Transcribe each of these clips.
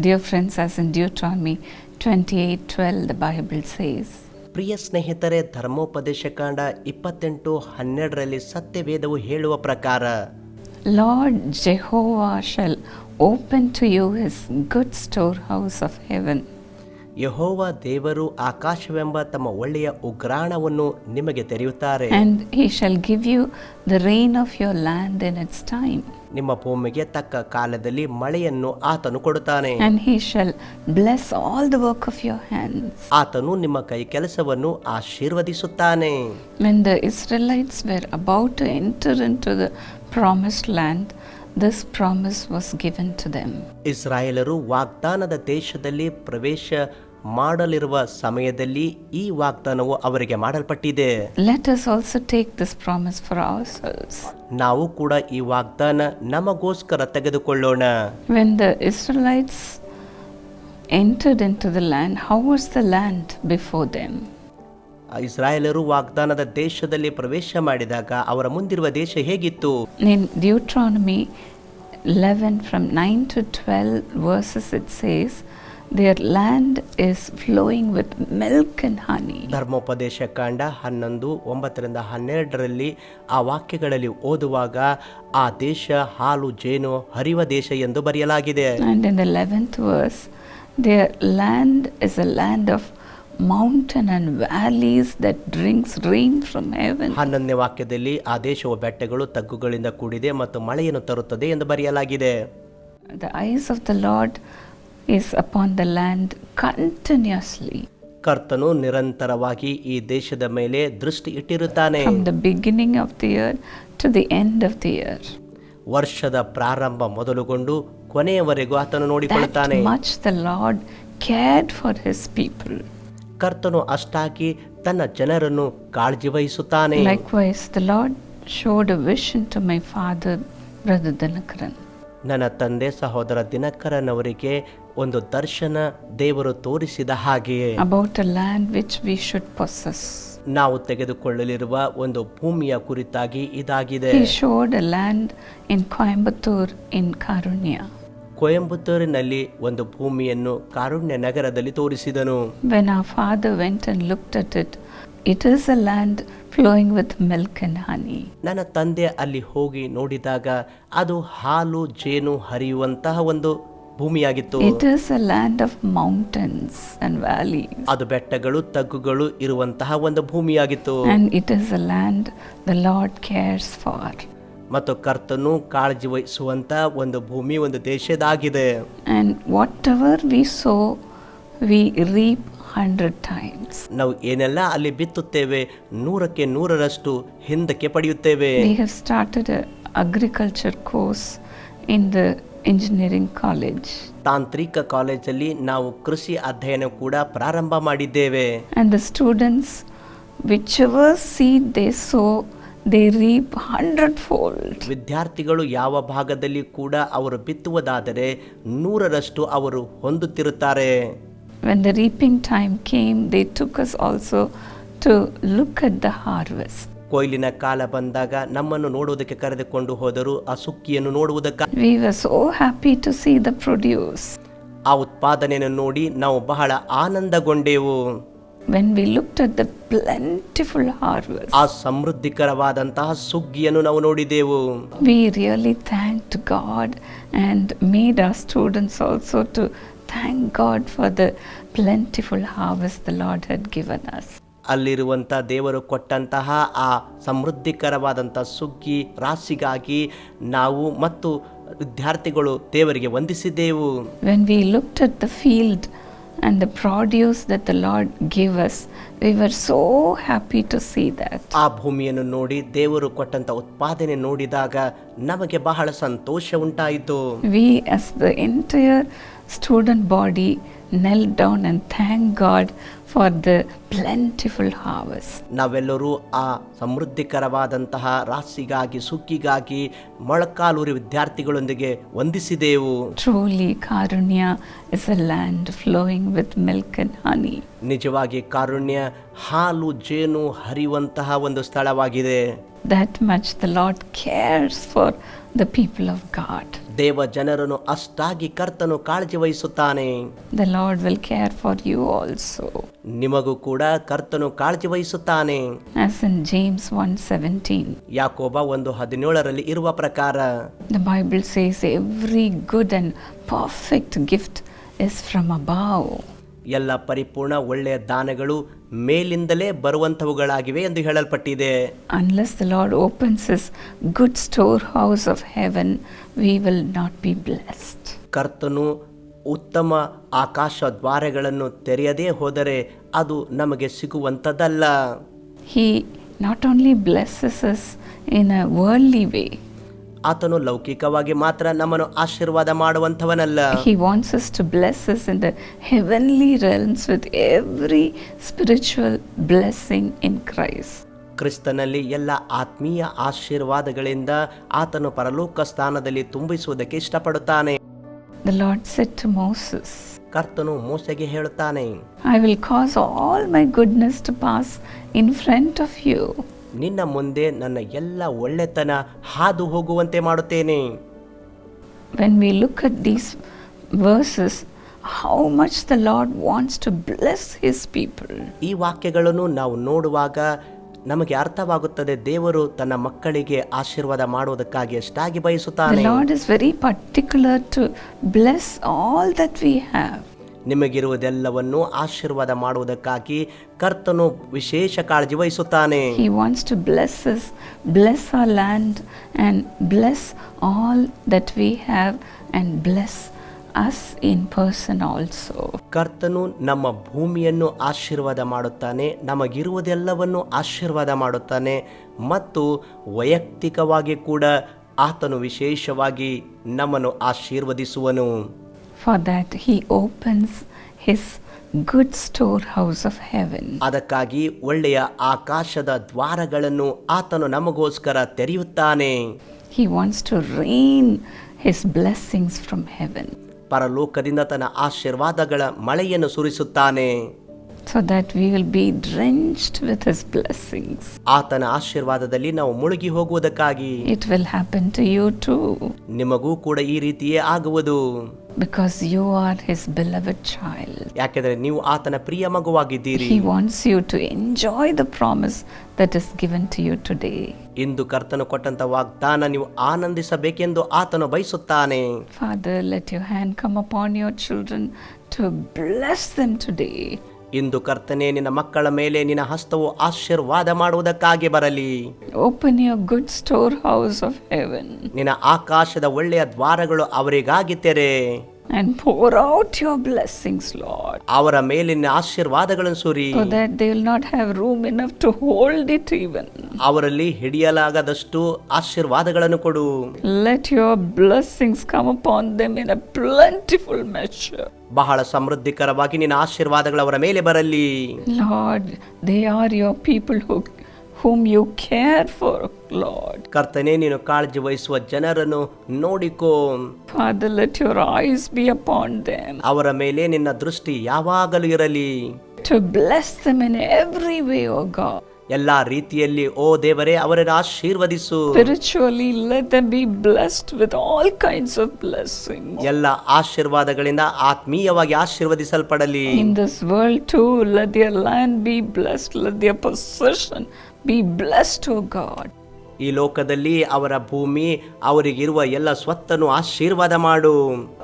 Dear friends as in Deuteronomy twenty eight twelve the Bible says ಪ್ರಿಯ ಸ್ನೇಹಿತರೆ ಧರ್ಮೋಪದೇಶ ಕಾಂಡ ಇಪ್ಪತ್ತೆಂಟು ಹನ್ನೆರಡರಲ್ಲಿ ಸತ್ಯವೇದವು ಹೇಳುವ ಪ್ರಕಾರ Lord Jehovah shall open to you his good storehouse of heaven Jehovah ದೇವರು ಆಕಾಶವೆಂಬ ತಮ್ಮ ಒಳ್ಳೆಯ ಉಗ್ರಾಣವನ್ನು ನಿಮಗೆ ತೆರೆಯುತ್ತಾರೆ and he shall give you the rain of your land in its time, ನಿಮ್ಮ ಭೂಮಿಗೆ ತಕ್ಕ ಕಾಲದಲ್ಲಿ ಮಳೆಯನ್ನು ಆತನು ಕೊಡುತ್ತಾನೆ and he shall bless all the work of your hands. ಆತನು ನಿಮ್ಮ ಕೈ ಕೆಲಸವನ್ನು ಆಶೀರ್ವದಿಸುತ್ತಾನೆ When the Israelites were about to enter into the promised land, this promise was given to them ಇಸ್ರಾಯೇಲರು ವಾಗ್ದಾನದ ದೇಶದಲ್ಲಿ ಪ್ರವೇಶ ಮಾಡಲಿರುವ ಸಮಯದಲ್ಲಿ ಈ ವಾಗ್ದಾನವು ಅವರಿಗೆ ಮಾಡಲ್ಪಟ್ಟಿದೆ let us also take this promise for for ourselves. ನಾವು ಕೂಡ ಈ ವಾಗ್ದಾನ ನಮಗೋಸ್ಕರ ತೆಗೆದುಕೊಳ್ಳೋಣ when the Israelites entered into the land was the land before them? ಆ ಇಸ್ರಾಯೇಲರು ವಾಗ್ದಾನದ ದೇಶದಲ್ಲಿ ಪ್ರವೇಶ ಮಾಡಿದಾಗ ಅವರ ಮುಂದಿರುವ ದೇಶ ಹೇಗಿತ್ತು? ನೀನ್ Deuteronomy eleven from nine to twelve verses it says there land is flowing with milk and honey ಧರ್ಮೋಪದೇಶ ಕಾಂಡ ಹನ್ನೊಂದು ಒಂಬತ್ತರಿಂದ ಹನ್ನೆರಡರಲ್ಲಿ ಆ ವಾಕ್ಯಗಳಲ್ಲಿ ಓದುವಾಗ ಆ ದೇಶ ಹಾಲು ಜೇನು ಹರಿವ ದೇಶ ಎಂದು ಬರೆಯಲಾಗಿದೆ. Eleventh verse there land is a land of mountain and valleys that drinks rain from heaven. ಹನ್ನೊಂದನೇ ವಾಕ್ಯದಲ್ಲಿ ಆ ದೇಶವು ಬೆಟ್ಟಗಳು ತಗ್ಗುಗಳಿಂದ ಕೂಡಿದೆ ಮತ್ತು ಮಳೆಯನ್ನು ತರುತ್ತದೆ ಎಂದು ಬರೆಯಲಾಗಿದೆ the eyes of the Lord is upon the land continuously ಕರ್ತನು ನಿರಂತರವಾಗಿ ಈ ದೇಶದ ಮೇಲೆ ದೃಷ್ಟಿ ಇಟ್ಟಿರುತ್ತಾನೆ from the beginning of the year to the end of the year. ವರ್ಷದ ಪ್ರಾರಂಭ ಮೊದಲುಗೊಂಡು ಕೊನೆಯವರೆಗೂ ಆತನು ನೋಡಿಕೊಳ್ಳುತ್ತಾನೆ much the Lord Lord for his people people. ಕರ್ತನು ಅಷ್ಟಾಗಿ ತನ್ನ ಜನರನ್ನು ಕಾಳಜಿ ವಹಿಸುತ್ತಾನೆ Likewise, the Lord showed a vision to my father, Brother Dinakaran. ನನ್ನ ತಂದೆ ಸಹೋದರ ದಿನಕರನವರಿಗೆ ಒಂದು ದರ್ಶನ ದೇವರು ತೋರಿಸಿದ ಹಾಗೆಯೇ about a land which we should possess. ನಾವು ತೆಗೆದುಕೊಳ್ಳಲಿರುವ ಒಂದು ಭೂಮಿಯ ಕುರಿತಾಗಿ ಇದಾಗಿದೆ He showed a land in Coimbatore in Karunya. ಕೊಯಂಬತ್ತೂರಿನಲ್ಲಿ ಒಂದು ಭೂಮಿಯನ್ನು ಕಾರುಣ್ಯ ನಗರದಲ್ಲಿ ತೋರಿಸಿದನು. When a father went and look at it it is a land flowing with milk and honey ನನ್ನ ತಂದೆ ಅಲ್ಲಿ ಹೋಗಿ ನೋಡಿದಾಗ ಅದು ಹಾಲು ಜೇನು ಹರಿಯುವಂತಹ ಒಂದು ಭೂಮಿಯಾಗಿತ್ತು. It is a land of mountains and valley ಅದು ಬೆಟ್ಟಗಳು ತಗ್ಗುಗಳು ಇರುವಂತಹ ಒಂದು ಭೂಮಿಯಾಗಿತ್ತು. And it is a land the Lord cares for ಮತ್ತು ಕರ್ತನು ಕಾಳಜಿ ವಹಿಸುವಂತ ಒಂದು ಭೂಮಿ ಒಂದು ದೇಶದಾಗಿದೆ. Whatever we sow we reap hundred times ನಾವು ಏನೆಲ್ಲ ಅಲ್ಲಿ ಬಿತ್ತುತ್ತೇವೆ ನೂರಕ್ಕೆ ನೂರರಷ್ಟು ಹಿಂದಕ್ಕೆ ಪಡೆಯುತ್ತೇವೆ. We started agriculture course in the engineering college ತಾಂತ್ರಿಕ ಕಾಲೇಜಲ್ಲಿ ನಾವು ಕೃಷಿ ಅಧ್ಯಯನ ಕೂಡ ಪ್ರಾರಂಭ ಮಾಡಿದ್ದೇವೆ. And the students whichever seed they sow sow, reap hundred fold ವಿದ್ಯಾರ್ಥಿಗಳು ಯಾವ ಭಾಗದಲ್ಲಿ ಕೂಡ ಅವರು ಬಿತ್ತುವುದಾದರೆ ನೂರರಷ್ಟು ಅವರು ಹೊಂದುತ್ತಿರುತ್ತಾರೆ. When the reaping time came they took us also to look at the harvest ಕೊಯ್ಲಿನ ಕಾಲ ಬಂದಾಗ ನಮ್ಮನ್ನು ನೋಡುವುದಕ್ಕೆ ಕರೆದುಕೊಂಡು ಹೋದರು ಆ ಸುಕ್ಕಿಯನ್ನು ನೋಡುವುದಕ್ಕೆ. We were so happy to see the produce ಆ ಉತ್ಪಾದನೆಯನ್ನು ನೋಡಿ ನಾವು ಬಹಳ ಆನಂದಗೊಂಡೆವು. When we looked at the plentiful harvest, ಆ ಸಮೃದ್ಧಿಕರವಾದಂತಹ ಸುಗ್ಗಿಯನ್ನು ನಾವು ನೋಡಿದೆವು we really thanked God and made our students also to thank God for the plentiful harvest the Lord had given us. ಅಲ್ಲಿರುವಂಥ ದೇವರು ಕೊಟ್ಟಂತಹ ಆ ಸಮೃದ್ಧಿಕರವಾದಂಥ ಸುಗ್ಗಿ ರಾಶಿಗಾಗಿ ನಾವು ಮತ್ತು ವಿದ್ಯಾರ್ಥಿಗಳು ದೇವರಿಗೆ ವಂದಿಸಿದ್ದೆವು When we looked at the field and the produce that the Lord gave us, we were so happy to see that. ಆ ಭೂಮಿಯನ್ನು ನೋಡಿ ದೇವರು ಕೊಟ್ಟಂತ ಉತ್ಪಾದನೆ ನೋಡಿದಾಗ ನಮಗೆ ಬಹಳ ಸಂತೋಷ ಉಂಟಾಯಿತು We, as the entire student body, knelt down and thanked God for the plentiful harvest ನಾವೆಲ್ಲರೂ ಆ ಸಮೃದ್ಧಿಕರವಾದಂತಹ ರಾಶಿಗಾಗಿ ಸುಕ್ಕಿಗಾಗಿ ಮೊಳಕಾಲೂರಿ ವಿದ್ಯಾರ್ಥಿಗಳೊಂದಿಗೆ ವಂದಿಸಿದೆವು. Truly Karunya is a land flowing with milk and honey ನಿಜವಾಗಿ ಕಾರುಣ್ಯ ಹಾಲು ಜೇನು ಹರಿಯುವಂತಹ ಒಂದು ಸ್ಥಳವಾಗಿದೆ. That much the Lord cares for the people of God ದೇವ ಜನರನ್ನು ಅಷ್ಟಾಗಿ ಕರ್ತನು ಕಾಳಜಿ ವಹಿಸುತ್ತಾನೆ. The care for you also ನಿಮಗೂ ಕೂಡ ಕರ್ತನು ಕಾಳಜಿ ವಹಿಸುತ್ತಾನೆ. ಆಸ್ ಜೇಮ್ಸ್ 1:17 ಯಾಕೋಬ 1:17 ರಲ್ಲಿ ಇರುವ ಪ್ರಕಾರ the Bible says every good and perfect gift is from above ಎಲ್ಲ ಪರಿಪೂರ್ಣ ಒಳ್ಳೆಯ ದಾನಗಳು ಮೇಲಿಂದಲೇ ಬರುವಂಥವುಗಳಾಗಿವೆ ಎಂದು ಹೇಳಲ್ಪಟ್ಟಿದೆ. Unless the Lord opens is good storehouse of heaven we will not be blessed ಕರ್ತನು ಉತ್ತಮ ಆಕಾಶ ದ್ವಾರಗಳನ್ನು ತೆರೆಯದೇ ಹೋದರೆ ಅದು ನಮಗೆ ಸಿಗುವಂತದಲ್ಲ he not only blesses in a worldly way ಆತನು ಲೌಕಿಕವಾಗಿ ಮಾತ್ರ ನಮ್ಮನ್ನು ಆಶೀರ್ವಾದ ಮಾಡುವಂಥವನಲ್ಲ He wants us to bless us in the heavenly realms with every spiritual blessing in Christ. ಕ್ರಿಸ್ತನಲ್ಲಿ ಎಲ್ಲ ಆತ್ಮೀಯ ಆಶೀರ್ವಾದಗಳಿಂದ ಆತನು ಪರಲೋಕ ಸ್ಥಾನದಲ್ಲಿ ತುಂಬಿಸುವುದಕ್ಕೆ ಇಷ್ಟಪಡುತ್ತಾನೆ The Lord said to Moses, ಕರ್ತನು ಮೋಸೆಗೆ ಹೇಳುತ್ತಾನೆ I will cause all my goodness to pass in front of you. ನಿನ್ನ ಮುಂದೆ ನನ್ನ ಎಲ್ಲ ಒಳ್ಳೆತನ ಹಾದು ಹೋಗುವಂತೆ ಮಾಡುತ್ತೇನೆ When we look at these verses, how much the Lord wants to bless His people. ಈ ವಾಕ್ಯಗಳನ್ನು ನಾವು ನೋಡುವಾಗ ನಮಗೆ ಅರ್ಥವಾಗುತ್ತದೆ ದೇವರು ತನ್ನ ಮಕ್ಕಳಿಗೆ ಆಶೀರ್ವಾದ ಮಾಡುವುದಕ್ಕಾಗಿ ಎಷ್ಟಾಗಿ The ಬಯಸುತ್ತಾನೆ Lord is very particular to bless all that we have. ನಿಮಗಿರುವುದೆಲ್ಲವನ್ನು ಆಶೀರ್ವಾದ ಮಾಡುವುದಕ್ಕಾಗಿ ಕರ್ತನು ವಿಶೇಷ ಕಾಳಜಿ ವಹಿಸುತ್ತಾನೆ He wants to bless us, bless our land, and bless all that we have, and bless us in person also. ಕರ್ತನು ನಮ್ಮ ಭೂಮಿಯನ್ನು ಆಶೀರ್ವಾದ ಮಾಡುತ್ತಾನೆ ನಮಗಿರುವುದೆಲ್ಲವನ್ನು ಆಶೀರ್ವಾದ ಮಾಡುತ್ತಾನೆ ಮತ್ತು ವೈಯಕ್ತಿಕವಾಗಿ ಕೂಡ ಆತನು ವಿಶೇಷವಾಗಿ ನಮ್ಮನ್ನು ಆಶೀರ್ವದಿಸುವನು For that, He opens His good storehouse of heaven. ಅದಕ್ಕಾಗಿ ಒಳ್ಳೆಯ ಆಕಾಶದ ದ್ವಾರಗಳನ್ನು ಆತನು ನಮಗೋಸ್ಕರ ತೆರೆಯುತ್ತಾನೆ He wants to rain His blessings from heaven ಪರಲೋಕದಿಂದ ತನ್ನ ಆಶೀರ್ವಾದಗಳ ಮಳೆಯನ್ನು ಸುರಿಸುತ್ತಾನೆ so that we will be drenched with His blessings. ಆತನ ಆಶೀರ್ವಾದದಲ್ಲಿ ನಾವು ಮುಳುಗಿ ಹೋಗುವುದಕ್ಕಾಗಿ It will happen to you too ನಿಮಗೂ ಕೂಡ ಈ ರೀತಿಯೇ ಆಗುವುದು because you are His beloved child. ಯಾಕೆಂದರೆ ನೀವು ಆತನ ಪ್ರಿಯ ಮಗುವಾಗಿದ್ದೀರಿ He wants you to enjoy the promise that is given to you today. ಇಂದು ಕರ್ತನು ಕೊಟ್ಟಂತ ವಾಗ್ದಾನ ನೀವು ಆನಂದಿಸಬೇಕೆಂದು ಆತನು ಬಯಸುತ್ತಾನೆ Father, let your hand come upon your children to bless them today. ಇಂದು ಕರ್ತನೆ ನಿನ್ನ ಮಕ್ಕಳ ಮೇಲೆ ನಿನ್ನ ಹಸ್ತವು ಆಶೀರ್ವಾದ ಮಾಡುವುದಕ್ಕಾಗಿ ಬರಲಿ. Open good good storehouse of heaven. ನಿನ್ನ ಆಕಾಶದ ಒಳ್ಳೆಯ ದ್ವಾರಗಳು ಅವರಿಗಾಗಿ ತೆರೆ. and pour out your blessings, Lord, ಅವರ ಮೇಲಿನ ಆಶೀರ್ವಾದಗಳನ್ನು ಸುರಿ so that they will not have room enough to hold it even. ಅವರಲ್ಲಿ ಹಿಡಿಯಲಾಗದಷ್ಟು ಆಶೀರ್ವಾದಗಳನ್ನು ಕೊಡು Let your blessings come upon them in a plentiful measure. ಬಹಳ ಸಮೃದ್ಧಿಕರವಾಗಿ ನಿನ್ನ ಆಶೀರ್ವಾದಗಳು ಅವರ ಮೇಲೆ ಬರಲಿ Lord, they are your people who, whom you care for lord ಕರ್ತನೆ ನೀನು ಕಾಳಜಿ ವಹಿಸುವ ಜನರನ್ನು ನೋಡಿಕೋ. Father let your eyes be upon them ಅವರ ಮೇಲೆ ನಿನ್ನ ದೃಷ್ಟಿ ಯಾವಾಗಲೂ ಇರಲಿ. To bless them in every way O God ಎಲ್ಲಾ ರೀತಿಯಲ್ಲಿ ಓ ದೇವರೇ ಅವರನ್ನು ಆಶೀರ್ವದಿಸು. Spiritually let them be blessed with all kinds of blessing ಎಲ್ಲ ಆಶೀರ್ವಾದಗಳಿಂದ ಆತ್ಮೀಯವಾಗಿ ಆಶೀರ್ವದಿಸಲ್ಪಡಲಿ. In this world to let the land be blessed let the possession be bless to God ಈ ಲೋಕದಲ್ಲಿ ಅವರ ಭೂಮಿ ಅವರಿಗಿರುವ ಎಲ್ಲ ಸ್ವತ್ತನ್ನು ಆಶೀರ್ವಾದ ಮಾಡು.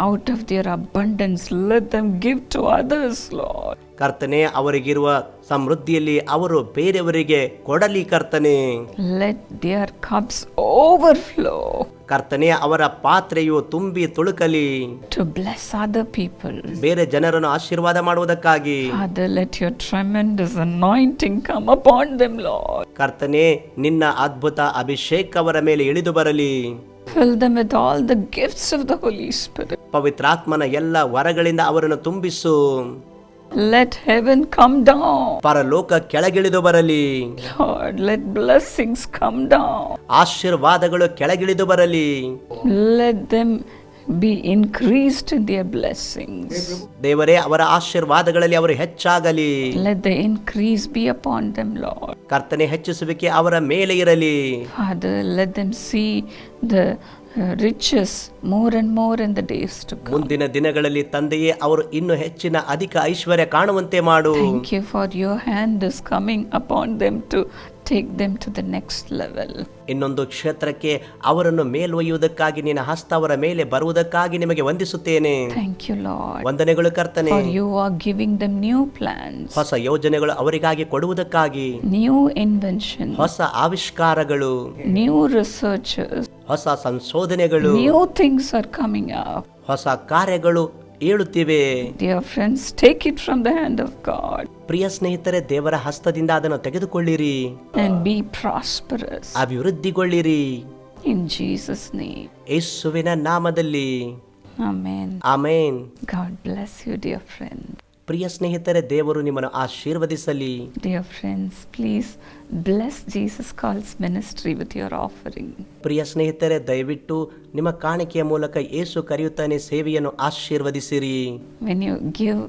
Out of their abundance let them give to others lord ಕರ್ತನೆ ಅವರಿಗಿರುವ ಸಮೃದ್ಧಿಯಲ್ಲಿ ಅವರು ಬೇರೆಯವರಿಗೆ ಕೊಡಲಿ ಕರ್ತನೆ. Let their cups overflow ಕರ್ತನೆ ಅವರ ಪಾತ್ರೆಯು ತುಂಬಿ ತುಳುಕಲಿ. ಟು ಬ್ಲೆಸ್ other ಪೀಪಲ್ ಬೇರೆ ಜನರನ್ನು ಆಶೀರ್ವಾದ ಮಾಡುವುದಕ್ಕಾಗಿ. Father, let your tremendous anointing come upon them, Lord. ಕರ್ತನೆ ನಿನ್ನ ಅದ್ಭುತ ಅಭಿಷೇಕ ಅವರ ಮೇಲೆ ಇಳಿದು ಬರಲಿ. Fill them with all the gifts of the Holy Spirit. ಪವಿತ್ರಾತ್ಮನ ಎಲ್ಲ ವರಗಳಿಂದ ಅವರನ್ನು ತುಂಬಿಸು. Let heaven come down. ಪರಲೋಕ ಕೆಳಗಿಳಿದು ಬರಲಿ Lord, let blessings come down. ಆಶೀರ್ವಾದಗಳು ಕೆಳಗಿಳಿದು ಬರಲಿ Let them be increased in their blessings. ದೇವರೇ ಅವರ ಆಶೀರ್ವಾದಗಳಲ್ಲಿ ಅವರು ಹೆಚ್ಚಾಗಲಿ Let the increase be upon them, Lord. ಕರ್ತನೆ ಹೆಚ್ಚಿಸುವಿಕೆ ಅವರ ಮೇಲೆ ಇರಲಿ Father, let them see the uh, riches more and more in the days to come. ಮುಂದಿನ ದಿನಗಳಲ್ಲಿ ತಂದೆಯೇ ಅವರು ಇನ್ನು ಹೆಚ್ಚಿನ ಅಧಿಕ ಐಶ್ವರ್ಯ ಕಾಣುವಂತೆ ಮಾಡು Thank you for your hand is coming upon them to take them to the next level ಇನ್ನೊಂದು ಕ್ಷೇತ್ರಕ್ಕೆ ಅವರನ್ನು ಮೇಲ್ವಯ್ಯುವುದಕ್ಕಾಗಿ ನಿನ್ನ ಹಸ್ತ ಅವರ ಮೇಲೆ ಬರುವುದಕ್ಕಾಗಿ ನಿಮಗೆ ವಂದಿಸುತ್ತೇನೆ. ಥ್ಯಾಂಕ್ ಯು ಲಾರ್ಡ್ ವಂದನೆಗಳು ಕರ್ತನೆ. You are giving the new plan ಹೊಸ ಯೋಜನೆಗಳು ಅವರಿಗಾಗಿ ಕೊಡುವುದಕ್ಕಾಗಿ. ನ್ಯೂ ಇನ್ವೆನ್ಷನ್ ಹೊಸ ಆವಿಷ್ಕಾರಗಳು. ನ್ಯೂ ರಿಸರ್ಚ್ ಹೊಸ ಸಂಶೋಧನೆಗಳು. New things are coming up ಹೊಸ ಕಾರ್ಯಗಳು ಏಳುತ್ತಿವೆ. Dear friends take it from the hand of God ಪ್ರಿಯ ಸ್ನೇಹಿತರೆ ದೇವರ ಹಸ್ತದಿಂದ ಅದನ್ನು ತೆಗೆದುಕೊಳ್ಳಿರಿ and be prosperous ಅಭಿವೃದ್ಧಿಗೊಳ್ಳಿರಿ in Jesus' name. ಯೇಸುವಿನ ನಾಮದಲ್ಲಿ Amen. Amen God bless you, dear friend. ಪ್ರಿಯ ಸ್ನೇಹಿತರೆ ದೇವರು ನಿಮ್ಮನ್ನು ಆಶೀರ್ವದಿಸಲಿ Dear friends, please bless Jesus Calls Ministry with your offering. ಪ್ರಿಯ ಸ್ನೇಹಿತರೆ ದಯವಿಟ್ಟು ನಿಮ್ಮ ಕಾಣಿಕೆಯ ಮೂಲಕ ಏಸು ಕರೆಯುತ್ತಾನೆ ಸೇವೆಯನ್ನು ಆಶೀರ್ವದಿಸಿರಿ When you give,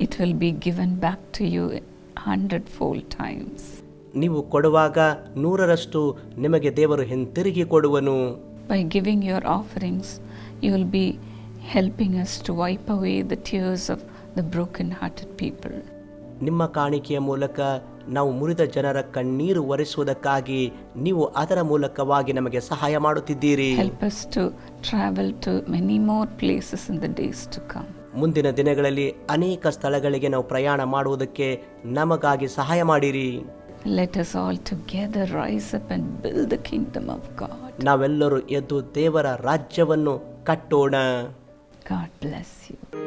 it be given back to you hundred fold times ನೀವು ಕೊಡುವಾಗ ನೂರರಷ್ಟು ನಿಮಗೆ ದೇವರು ಹಿಂತಿರುಗಿ ಕೊಡುವನು. By giving your offerings you will be helping us to wipe away the tears of the broken hearted people ನಿಮ್ಮ ಕಾಣಿಕೆಯ ಮೂಲಕ ನಾವು ಮುರಿದ ಜನರ ಕಣ್ಣೀರು ಒರೆಸುವುದಕ್ಕಾಗಿ ನೀವು ಅದರ ಮೂಲಕವಾಗಿ ನಮಗೆ ಸಹಾಯ ಮಾಡುತ್ತಿದ್ದೀರಿ. Help us to travel to many more places in the days to come. ಮುಂದಿನ ದಿನಗಳಲ್ಲಿ ಅನೇಕ ಸ್ಥಳಗಳಿಗೆ ನಾವು ಪ್ರಯಾಣ ಮಾಡುವುದಕ್ಕೆ ನಮಗಾಗಿ ಸಹಾಯ ಮಾಡಿರಿ Let us all together rise up and build the kingdom of God. ನಾವೆಲ್ಲರೂ ಎದ್ದು ದೇವರ ರಾಜ್ಯವನ್ನು ಕಟ್ಟೋಣ God bless you.